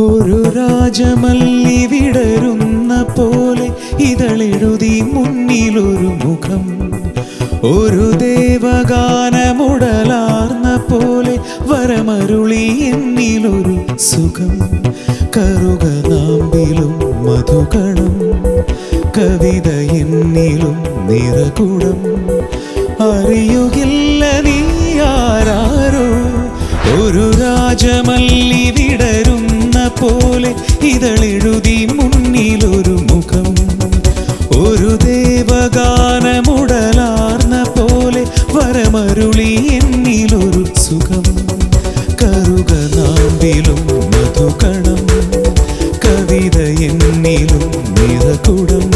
ഒരു രാജമല്ലി വിടരുന്ന പോലെ ഇതളെഴുതി മുന്നിലൊരു മുഖം. ഒരു ദേവഗാനമുടലാർന്ന പോലെ വരമരുളി എന്നിലൊരു സുഖം. കറുക നാമ്പിലും മധുകണം കവിത എന്നിലും നിറകുടം. ഇതളെഴുതി മുന്നിലൊരു മുഖം. ഒരു ദേവഗാനമുടലാർന്ന പോലെ വരമരുളി എന്നിലൊരു സുഖം. കറുക നാമ്പിലും മധുകണം കവിത എന്നിലും നിറകുടം.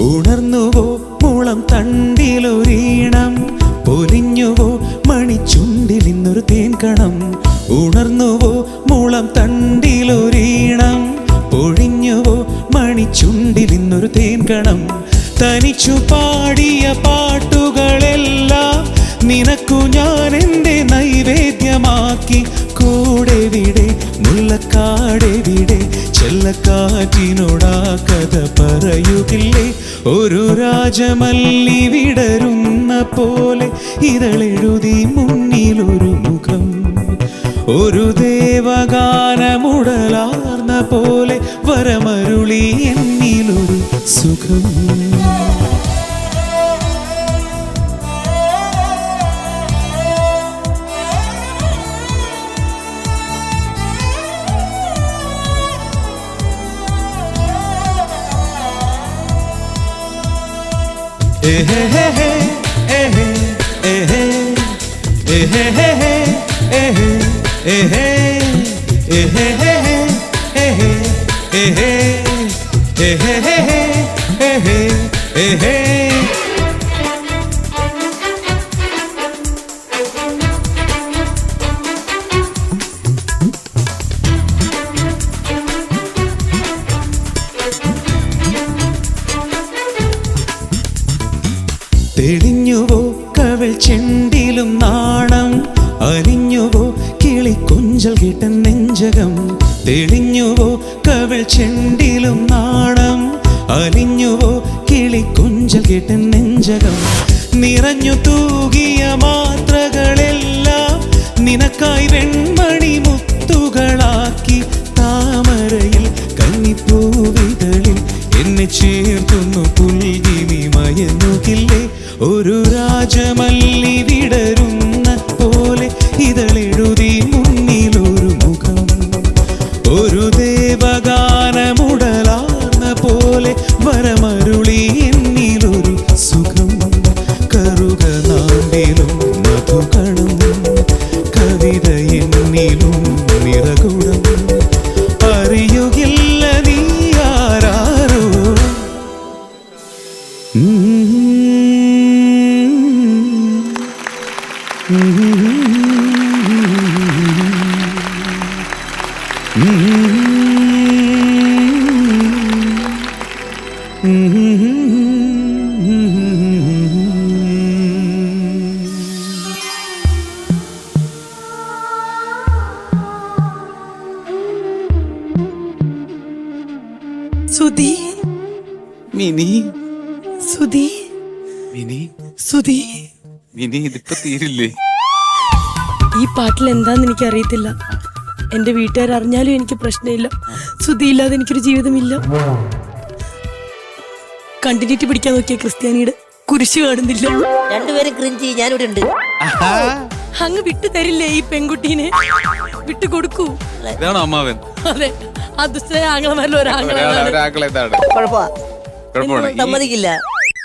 ഉണർന്നുവോ മുളം തണ്ടിലൊരീണം? പൊലിഞ്ഞുവോ മണിച്ചുണ്ടിൽ ഇന്നൊരു തേൻകണം? ഉണർന്നുവോ മുളം തണ്ടിലൊരീണം? പൊഴിഞ്ഞുവോ മണിച്ചുണ്ടിൽ ഇന്നൊരു തേൻകണം? തനിച്ചു പാടിയ പാട്ടുകളെല്ലാം നിനക്കു ഞാൻ എന്റെ നൈവേദ്യമാക്കി. കൂടെ വിടെ മുല്ലക്കാടെ ചെല്ലക്കാറ്റിനോടാ കഥ പറയുകില്ലേ ഒരു രാജമല്ലി വിടരുന്ന പോലെ ഇതളെഴുതി മുന്നിലൊരു മുഖം. ഒരു ദേവഗാനമുടലാർന്ന പോലെ വരമരുളി എന്നിലൊരു സുഖം. Ehehehe ehe ehe Ehehehe ehe ehe Ehehehe ehe ehe Ehehehe ehe ehe തെളിഞ്ഞുവോ കവിൾ ചെണ്ടിലും നാണം? അലിഞ്ഞുവോ കിളി കൊഞ്ചൽ കിട്ടൻ നെഞ്ചകം? തെളിഞ്ഞുവോ കവിൾ ചെണ്ടിലും നാണം? അലിഞ്ഞുവോ കിളി കൊഞ്ചൽ കിട്ടൻ നെഞ്ചകം? നിറഞ്ഞു തൂകിയ മാത്രകളെല്ലാം നിനക്കായി വെൺമണി മുത്തുകളാക്കി താമരയിൽ കന്നിപ്പൂവിതളിൽ എന്നെ ചേർത്തുന്നു പുൽകിനി മയന്നുകില്ലേ ഒരു രാജമല്ലി വിടരുന്ന സുധി. മിനി. സുധി. മിനി. സുധി. മിനി ഇതിപ്പോ തീരില്ലേ? ഈ പാട്ടിൽ എന്താന്ന് എനിക്ക് അറിയത്തില്ല എന്റെ വീട്ടുകാർ അറിഞ്ഞാലും എനിക്ക് പ്രശ്നമില്ല. ശ്രുതിയില്ലാതെ ഇല്ലാതെ എനിക്കൊരു ജീവിതമില്ല. കണ്ടിന്യൂറ്റി പിടിക്കാൻ നോക്കിയ ക്രിസ്ത്യാനിയുടെ കുരിശ് കാണുന്നില്ല. രണ്ടുപേരും ക്രിഞ്ചി ഞാനിവിടെ ഉണ്ട്. അങ്ങ് വിട്ടു തരില്ലേ ഈ പെൺകുട്ടീനെ? വിട്ടു കൊടുക്കൂ ഇതാണോ അമ്മാവൻ? അതെ. അദുഷ്ട ആംഗ്ലമാരിൽ ഒരാംഗ്ലമാണ് കുഴപ്പമാണ്. സമ്മതിക്കില്ല.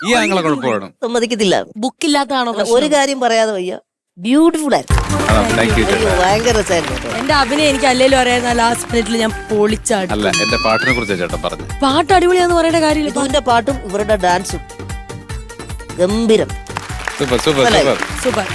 ഈ ആംഗിള കുഴപ്പമാണ് സമ്മതിക്കത്തില്ല. ബുക്കില്ലാത്തതാണോ ഒരു കാര്യം പറയാതെ വയ്യ. ബ്യൂട്ടിഫുൾ ആയിരുന്നു ഭയങ്കര രസമായിരുന്നു. എന്റെ അഭിനയം എനിക്ക് അല്ലേലും അറിയാവുന്ന ലാസ്റ്റ് മിനിറ്റിൽ ഞാൻ പൊളിച്ചാടി. അല്ല എന്റെ പാട്ടിനെ കുറിച്ച് ചേട്ടൻ പറഞ്ഞു പാട്ട് അടിപൊളിയാന്ന് പറയേണ്ട കാര്യമില്ല. ഇതിന്റെ പാട്ടും ഇവരുടെ ഡാൻസും ഗംഭീരം. Super super super super